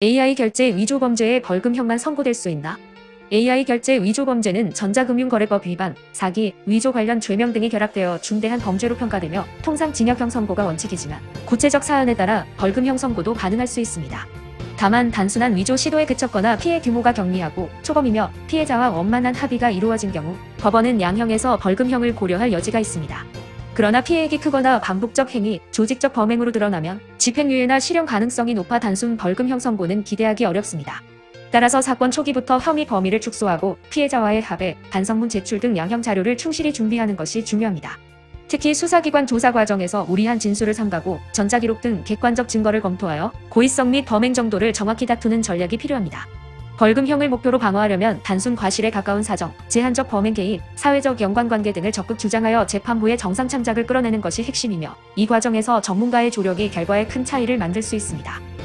AI 결제 위조 범죄에 벌금형만 선고될 수 있나? AI 결제 위조 범죄는 전자금융거래법 위반, 사기, 위조 관련 죄명 등이 결합되어 중대한 범죄로 평가되며 통상 징역형 선고가 원칙이지만 구체적 사안에 따라 벌금형 선고도 가능할 수 있습니다. 다만 단순한 위조 시도에 그쳤거나 피해 규모가 경미하고 초범이며 피해자와 원만한 합의가 이루어진 경우 법원은 양형에서 벌금형을 고려할 여지가 있습니다. 그러나 피해액이 크거나 반복적 행위, 조직적 범행으로 드러나면 집행유예나 실형 가능성이 높아 단순 벌금형 선고는 기대하기 어렵습니다. 따라서 사건 초기부터 혐의 범위를 축소하고 피해자와의 합의, 반성문 제출 등 양형 자료를 충실히 준비하는 것이 중요합니다. 특히 수사기관 조사 과정에서 무리한 진술을 삼가고 전자기록 등 객관적 증거를 검토하여 고의성 및 범행 정도를 정확히 다투는 전략이 필요합니다. 벌금형을 목표로 방어하려면 단순 과실에 가까운 사정, 제한적 범행 개입, 사회적 연관관계 등을 적극 주장하여 재판부의 정상 참작을 끌어내는 것이 핵심이며 이 과정에서 전문가의 조력이 결과에 큰 차이를 만들 수 있습니다.